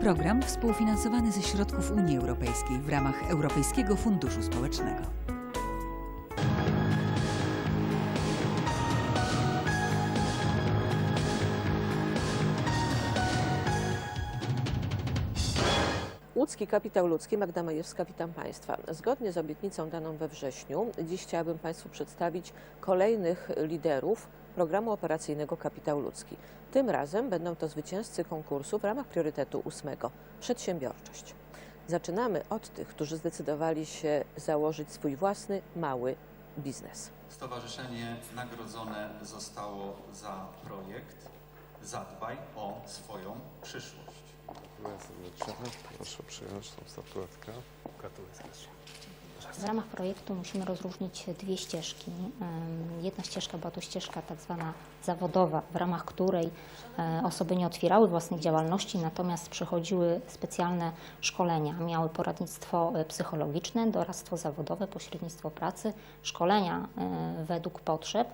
Program współfinansowany ze środków Unii Europejskiej w ramach Europejskiego Funduszu Społecznego. Łódzki Kapitał Ludzki, Magda Majewska, witam Państwa. Zgodnie z obietnicą daną we wrześniu, dziś chciałabym Państwu przedstawić kolejnych liderów programu operacyjnego Kapitał Ludzki. Tym razem będą to zwycięzcy konkursu w ramach priorytetu ósmego Przedsiębiorczość. Zaczynamy od tych, którzy zdecydowali się założyć swój własny, mały biznes. Stowarzyszenie nagrodzone zostało za projekt Zadbaj o swoją przyszłość. Dziękuję serdecznie. Proszę przyjąć tą statuetkę. W ramach projektu musimy rozróżnić dwie ścieżki. Jedna ścieżka była to ścieżka tak zwana zawodowa, w ramach której e, osoby nie otwierały własnej działalności, natomiast przechodziły specjalne szkolenia. Miały poradnictwo e, psychologiczne, doradztwo zawodowe, pośrednictwo pracy, szkolenia e, według potrzeb,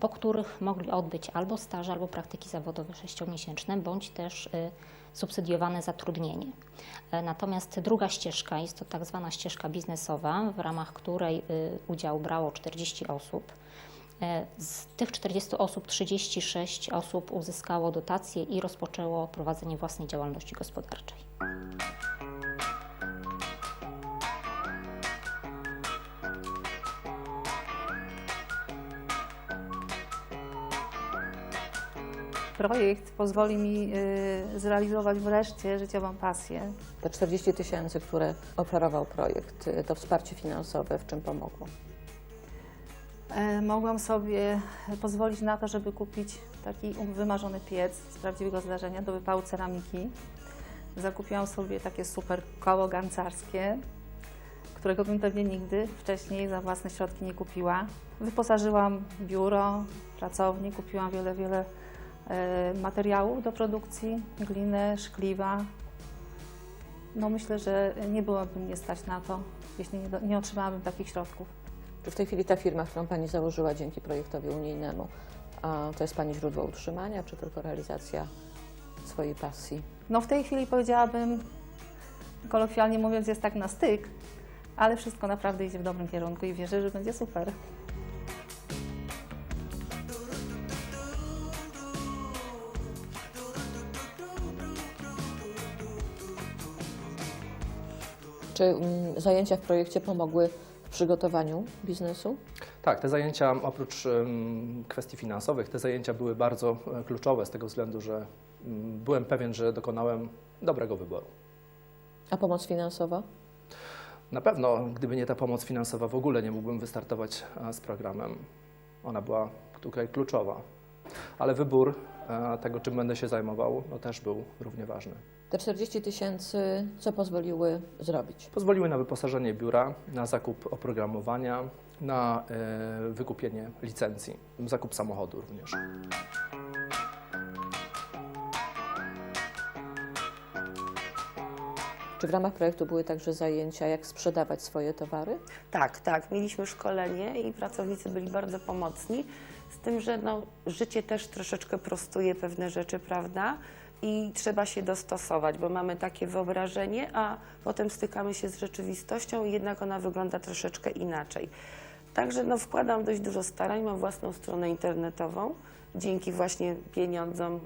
po których mogli odbyć albo staże, albo praktyki zawodowe sześciomiesięczne, bądź też subsydiowane zatrudnienie. E, Natomiast druga ścieżka jest to tak zwana ścieżka biznesowa, w ramach której y, udział brało 40 osób. E, Z tych 40 osób 36 osób uzyskało dotacje i rozpoczęło prowadzenie własnej działalności gospodarczej. Projekt pozwoli mi y, zrealizować wreszcie życiową pasję. Te 40 tysięcy, które oferował projekt, y, to wsparcie finansowe, w czym pomogło? E, Mogłam sobie pozwolić na to, żeby kupić taki wymarzony piec z prawdziwego zdarzenia do wypału ceramiki. Zakupiłam sobie takie super koło gancarskie, którego bym pewnie nigdy wcześniej za własne środki nie kupiła. Wyposażyłam biuro, pracownię, kupiłam wiele, wiele materiałów do produkcji, glinę, szkliwa. No myślę, że nie byłoby mnie stać na to, jeśli nie, do- nie otrzymałabym takich środków. Czy w tej chwili ta firma, którą Pani założyła dzięki projektowi unijnemu, to jest Pani źródło utrzymania, czy tylko realizacja swojej pasji? No w tej chwili powiedziałabym, kolokwialnie mówiąc, jest tak na styk, ale wszystko naprawdę idzie w dobrym kierunku i wierzę, że będzie super. Czy mm, zajęcia w projekcie pomogły w przygotowaniu biznesu? Tak, te zajęcia oprócz kwestii finansowych, te zajęcia były bardzo e, kluczowe z tego względu, że mm, byłem pewien, że dokonałem dobrego wyboru. A pomoc finansowa? Na pewno, gdyby nie ta pomoc finansowa, w ogóle nie mógłbym wystartować z programem. Ona była tutaj kluczowa. Ale wybór tego, czym będę się zajmował, no też był równie ważny. Te 40 tysięcy, co pozwoliły zrobić? Pozwoliły na wyposażenie biura, na zakup oprogramowania, na e, wykupienie licencji, zakup samochodu również. Czy w ramach projektu były także zajęcia, jak sprzedawać swoje towary? Tak, tak. Mieliśmy szkolenie i pracownicy byli bardzo pomocni. Z tym, że no, życie też troszeczkę prostuje pewne rzeczy, prawda? I trzeba się dostosować, bo mamy takie wyobrażenie, a potem stykamy się z rzeczywistością i jednak ona wygląda troszeczkę inaczej. Także no, wkładam dość dużo starań, mam własną stronę internetową dzięki właśnie pieniądzom y,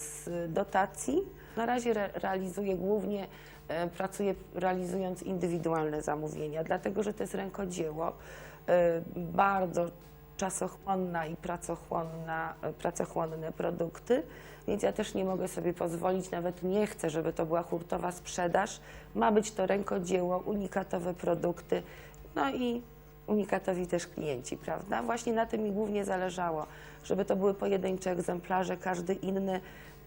z dotacji. Na razie re realizuję głównie, e, pracuję realizując indywidualne zamówienia, dlatego że to jest rękodzieło, e, bardzo czasochłonna i pracochłonna, e, pracochłonne produkty, więc ja też nie mogę sobie pozwolić, nawet nie chcę, żeby to była hurtowa sprzedaż. Ma być to rękodzieło, unikatowe produkty, no i unikatowi też klienci, prawda? Właśnie na tym mi głównie zależało, żeby to były pojedyncze egzemplarze, każdy inny,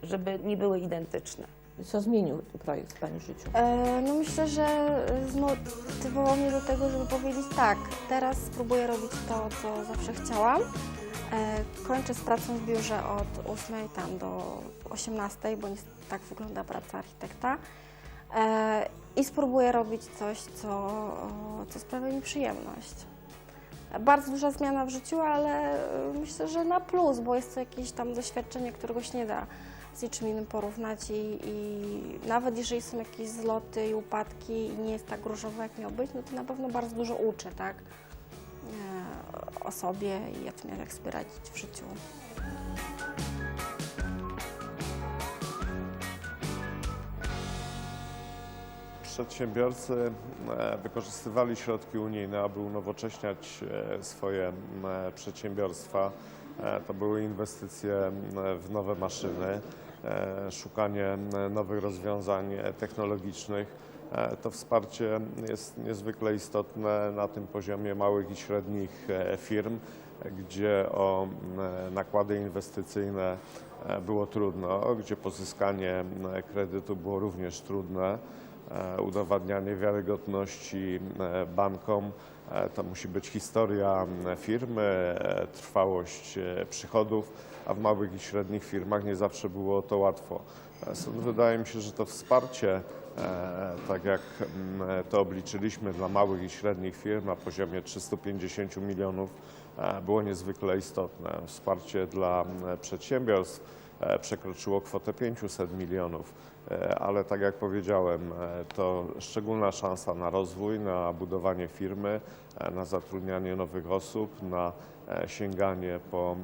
żeby nie były identyczne. Co zmienił projekt w Pani życiu? E, No myślę, że zmotywował mnie do tego, żeby powiedzieć tak, teraz spróbuję robić to, co zawsze chciałam. E, Kończę z pracą w biurze od 8 tam do 18, bo tak wygląda praca architekta. E, I spróbuję robić coś, co, co sprawia mi przyjemność. Bardzo duża zmiana w życiu, ale myślę, że na plus, bo jest to jakieś tam doświadczenie, którego się nie da z niczym innym porównać i, i nawet jeżeli są jakieś zloty i upadki i nie jest tak różowo, jak miał być, no to na pewno bardzo dużo uczy, tak? E, o sobie i o tym, jak sobie radzić w życiu. Przedsiębiorcy e, wykorzystywali środki unijne, aby unowocześniać e, swoje przedsiębiorstwa. E, To były inwestycje w nowe maszyny, szukanie m, nowych rozwiązań e, technologicznych. E, To wsparcie jest niezwykle istotne na tym poziomie małych i średnich e, firm, gdzie o nakłady inwestycyjne e, było trudno, gdzie pozyskanie kredytu było również trudne e, udowadnianie wiarygodności e, bankom. E, To musi być historia firmy, e, trwałość e, przychodów, a w małych i średnich firmach nie zawsze było to łatwo. E, Stąd wydaje mi się, że to wsparcie, e, tak jak m, to obliczyliśmy dla małych i średnich firm na poziomie 350 milionów, e, było niezwykle istotne. Wsparcie dla m, przedsiębiorstw e, przekroczyło kwotę 500 milionów. E, ale tak jak powiedziałem, e, to szczególna szansa na rozwój, na budowanie firmy, e, na zatrudnianie nowych osób, na e, sięganie po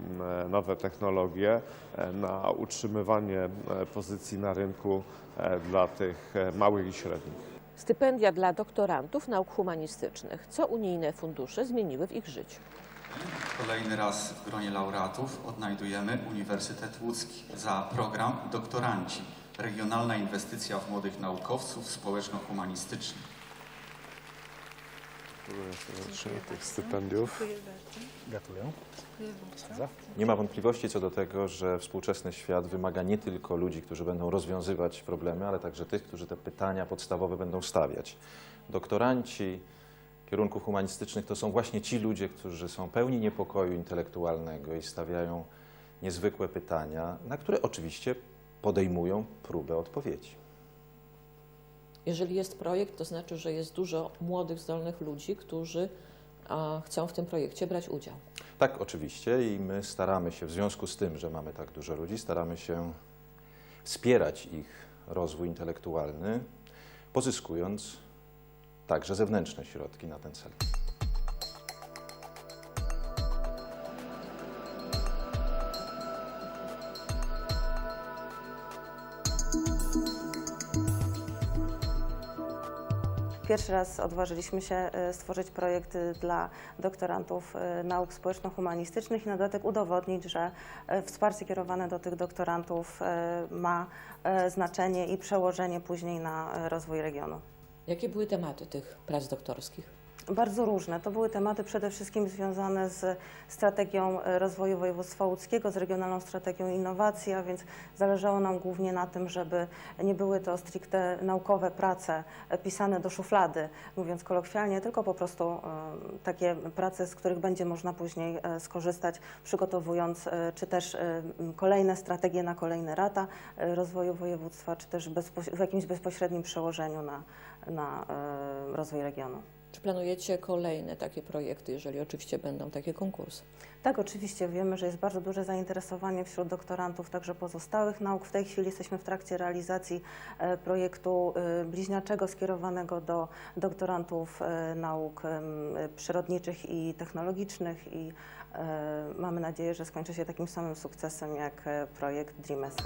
e, nowe technologie, e, na utrzymywanie e, pozycji na rynku e, dla tych e, małych i średnich. Stypendia dla doktorantów nauk humanistycznych. Co unijne fundusze zmieniły w ich życiu? Kolejny raz w gronie laureatów odnajdujemy Uniwersytet Łódzki za program Doktoranci. Regionalna inwestycja w młodych naukowców społeczno-humanistycznych. Dziękuję tych stypendiów. Gratuluję. Nie ma wątpliwości co do tego, że współczesny świat wymaga nie tylko ludzi, którzy będą rozwiązywać problemy, ale także tych, którzy te pytania podstawowe będą stawiać. Doktoranci kierunków humanistycznych to są właśnie ci ludzie, którzy są pełni niepokoju intelektualnego i stawiają niezwykłe pytania, na które oczywiście podejmują próbę odpowiedzi. Jeżeli jest projekt, to znaczy, że jest dużo młodych, zdolnych ludzi, którzy a, chcą w tym projekcie brać udział. Tak, oczywiście, i my staramy się, w związku z tym, że mamy tak dużo ludzi, staramy się wspierać ich rozwój intelektualny, pozyskując także zewnętrzne środki na ten cel. Pierwszy raz odważyliśmy się e, stworzyć projekt e, dla doktorantów e, nauk społeczno-humanistycznych i na dodatek udowodnić, że wsparcie kierowane do tych doktorantów ma znaczenie i przełożenie później na rozwój regionu. Jakie były tematy tych prac doktorskich? Bardzo różne. To były tematy przede wszystkim związane z strategią e, rozwoju województwa łódzkiego, z regionalną strategią innowacji, a więc zależało nam głównie na tym, żeby nie były to stricte naukowe prace e, pisane do szuflady, mówiąc kolokwialnie, tylko po prostu e, takie prace, z których będzie można później skorzystać, przygotowując czy też kolejne strategie na kolejne lata rozwoju województwa, czy też w jakimś bezpośrednim przełożeniu na, na rozwój regionu. Czy planujecie kolejne takie projekty, jeżeli oczywiście będą takie konkursy? Tak, oczywiście wiemy, że jest bardzo duże zainteresowanie wśród doktorantów także pozostałych nauk. W tej chwili jesteśmy w trakcie realizacji e, projektu e, bliźniaczego skierowanego do doktorantów e, nauk przyrodniczych i technologicznych i mamy nadzieję, że skończy się takim samym sukcesem jak projekt DreamSH.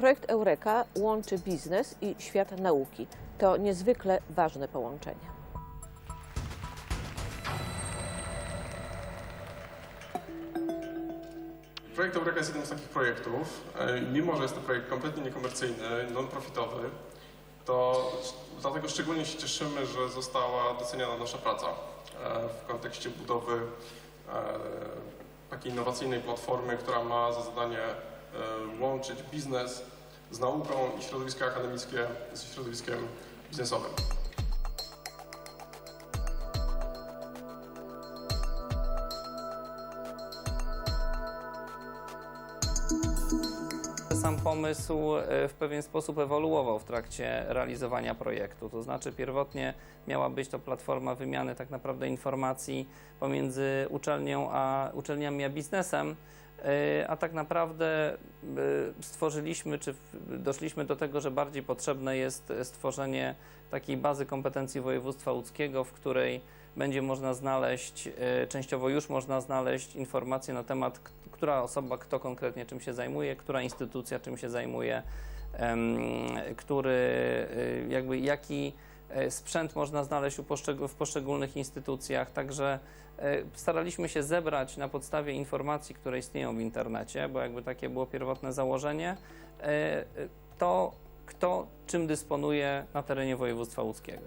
Projekt Eureka łączy biznes i świat nauki. To niezwykle ważne połączenie. Projekt Eureka jest jednym z takich projektów. E, Mimo, że jest to projekt kompletnie niekomercyjny, non-profitowy, to dlatego szczególnie się cieszymy, że została doceniona nasza praca e, w kontekście budowy e, takiej innowacyjnej platformy, która ma za zadanie łączyć biznes z nauką i środowisko akademickie z środowiskiem biznesowym. sam pomysł e, w pewien sposób ewoluował w trakcie realizowania projektu. To znaczy pierwotnie miała być to platforma wymiany tak naprawdę informacji pomiędzy uczelnią a uczelniami a biznesem, e, a tak naprawdę e, stworzyliśmy, czy doszliśmy do tego, że bardziej potrzebne jest stworzenie takiej bazy kompetencji województwa łódzkiego, w której będzie można znaleźć, e, częściowo już można znaleźć informacje na temat, która osoba, kto konkretnie czym się zajmuje, która instytucja czym się zajmuje, który, e, jakby jaki e, sprzęt można znaleźć w poszczególnych instytucjach. Także e, staraliśmy się zebrać na podstawie informacji, które istnieją w internecie, bo jakby takie było pierwotne założenie, e, e, to kto czym dysponuje na terenie województwa łódzkiego.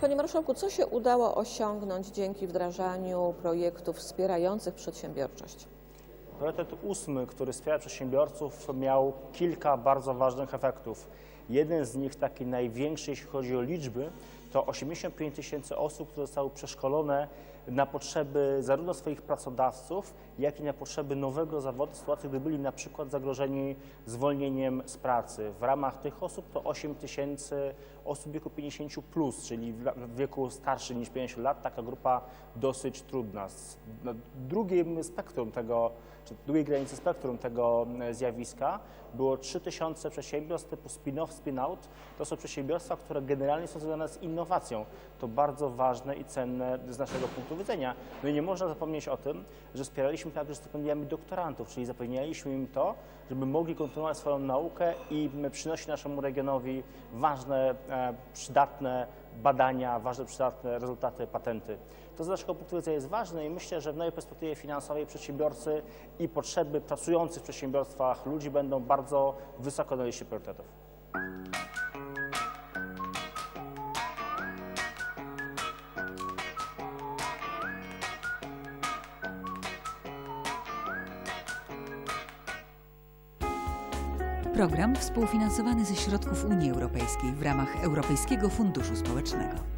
Panie Marszałku, co się udało osiągnąć dzięki wdrażaniu projektów wspierających przedsiębiorczość? Priorytet ósmy, który wspiera przedsiębiorców, miał kilka bardzo ważnych efektów. Jeden z nich, taki największy, jeśli chodzi o liczby, to 85 tysięcy osób, które zostały przeszkolone na potrzeby zarówno swoich pracodawców, jak i na potrzeby nowego zawodu, w sytuacji, gdy byli na przykład zagrożeni zwolnieniem z pracy. W ramach tych osób to 8 tysięcy osób w wieku 50+, plus, czyli w wieku starszym niż 50 lat, taka grupa dosyć trudna. Na drugim spektrum tego, czy drugiej granicy spektrum tego zjawiska było 3000 przedsiębiorstw typu spin-off, spin-out. To są przedsiębiorstwa, które generalnie są związane z innowacją. To bardzo ważne i cenne z naszego punktu widzenia. No i nie można zapomnieć o tym, że wspieraliśmy także stypendiami doktorantów, czyli zapewnialiśmy im to, żeby mogli kontynuować swoją naukę i przynosić naszemu regionowi ważne, e, przydatne badania, ważne, przydatne rezultaty, patenty. To z naszego punktu widzenia jest ważne i myślę, że w nowej perspektywie finansowej przedsiębiorcy i potrzeby pracujących w przedsiębiorstwach ludzi będą bardzo wysoko na liście priorytetów. Program współfinansowany ze środków Unii Europejskiej w ramach Europejskiego Funduszu Społecznego.